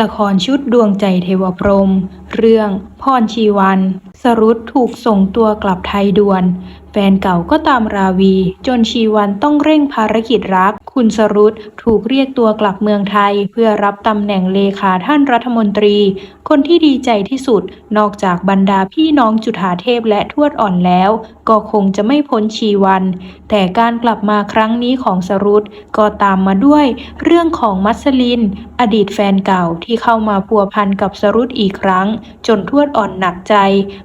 ละครชุดดวงใจเทวพรหมเรื่องพรชีวัน สรุตถูกส่งตัวกลับไทยด่วน แฟนเก่าก็ตามราวี จนชีวันต้องเร่งภารกิจรัก คุณสรุตถูกเรียกตัวกลับเมืองไทย เพื่อรับตำแหน่งเลขาท่านรัฐมนตรี คนที่ดีใจที่สุด นอกจากบรรดาพี่น้องจุฑาเทพและทวดอ่อนแล้ว ก็คงจะไม่พ้นชีวัน แต่การกลับมาครั้งนี้ของสรุตก็ตามมาด้วย เรื่องของมัสลิน อดีตแฟนเก่าที่เข้ามาพัวพันกับสรุตอีกครั้ง จนทวดอ่อนหนักใจ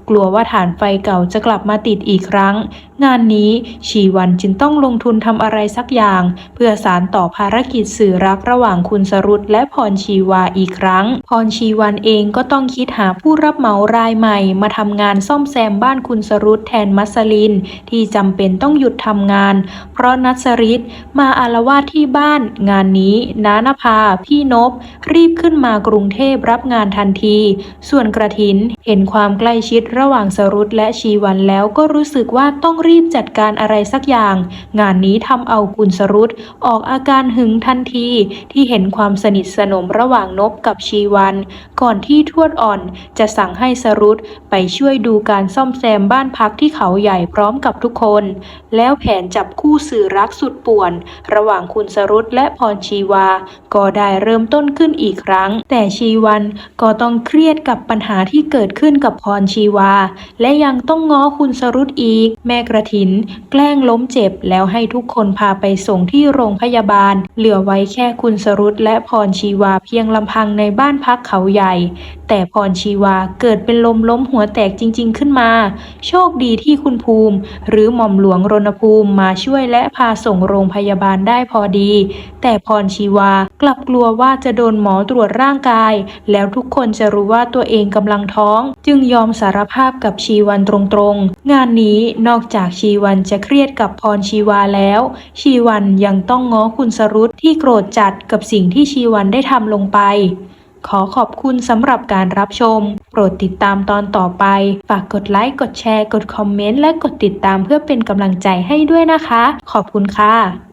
กลัวว่าฐานไฟเก่าจะกลับมาติดอีกครั้ง งานนี้ชีวันจึงต้องลงทุนทำอะไรสักอย่าง เพื่อสารต่อภารกิจสื่อรักระหว่างคุณสรุตและพรชีวาอีกครั้ง พรชีวันเองก็ต้องคิดหาผู้รับเหมารายใหม่ มาทำงานซ่อมแซมบ้านคุณสรุตแทนมัสลิน ที่จำเป็นต้องหยุดทำงาน เพราะนัสริตมาอารวาสที่บ้าน งานนี้น้านภา พี่นบ รีบขึ้นมากรุงเทพรับงานทันที ส่วนกระถินเห็นความใกล้ชิดระหว่างสรุตและชีวันแล้วก็รู้สึกว่าต้องรีบจัดการอะไรสักอย่าง งานนี้ทำเอาคุณสรุตออกอาการหึงทันทีที่เห็นความสนิทสนมระหว่างนบกับชีวัน ก่อนที่ทวดอ่อนจะสั่งให้สรุตไปช่วยดูการซ่อมแซมบ้านพักที่เขาใหญ่พร้อมกับทุกคน แล้วแผนจับคู่สื่อรักสุดป่วน ระหว่างคุณสรุตและพรชีวา ก็ได้เริ่มต้นขึ้นอีกครั้ง แต่ชีวันก็ต้องเครียดกับปัญหาที่เกิดขึ้นกับพรชีวา และยังต้องง้อคุณสรุตอีกแม่กระถิน แกล้งล้มเจ็บแล้วให้ทุกคนพาไปส่งที่โรงพยาบาล เหลือไว้แค่คุณสรุตและพรชีวาเพียงลำพังในบ้านพักเขาใหญ่ แต่พรชีวาเกิดเป็นลมล้มหัวแตกจริง ๆ ขึ้นมา โชคดีที่คุณภูมิ หรือหม่อมหลวงรณภูมิมาช่วยและพาส่งโรงพยาบาลได้พอดี แต่พรชีวากลับกลัวว่าจะโดนหมอตรวจร่างกาย แล้วทุกคนจะรู้ว่าตัวเองกำลังท้อง จึงยอมสารภาพกับชีวันตรงๆ งานนี้นอกจากชีวันจะเครียดกับพรชีวาแล้ว ชีวันยังต้องง้อคุณสรุตที่โกรธจัดกับสิ่งที่ชีวันได้ทำลงไป ขอขอบคุณสำหรับการรับชม โปรดติดตามตอนต่อไป ฝากกดไลค์ กดแชร์ กดคอมเมนต์ และกดติดตามเพื่อเป็นกำลังใจให้ด้วยนะคะ ขอบคุณค่ะ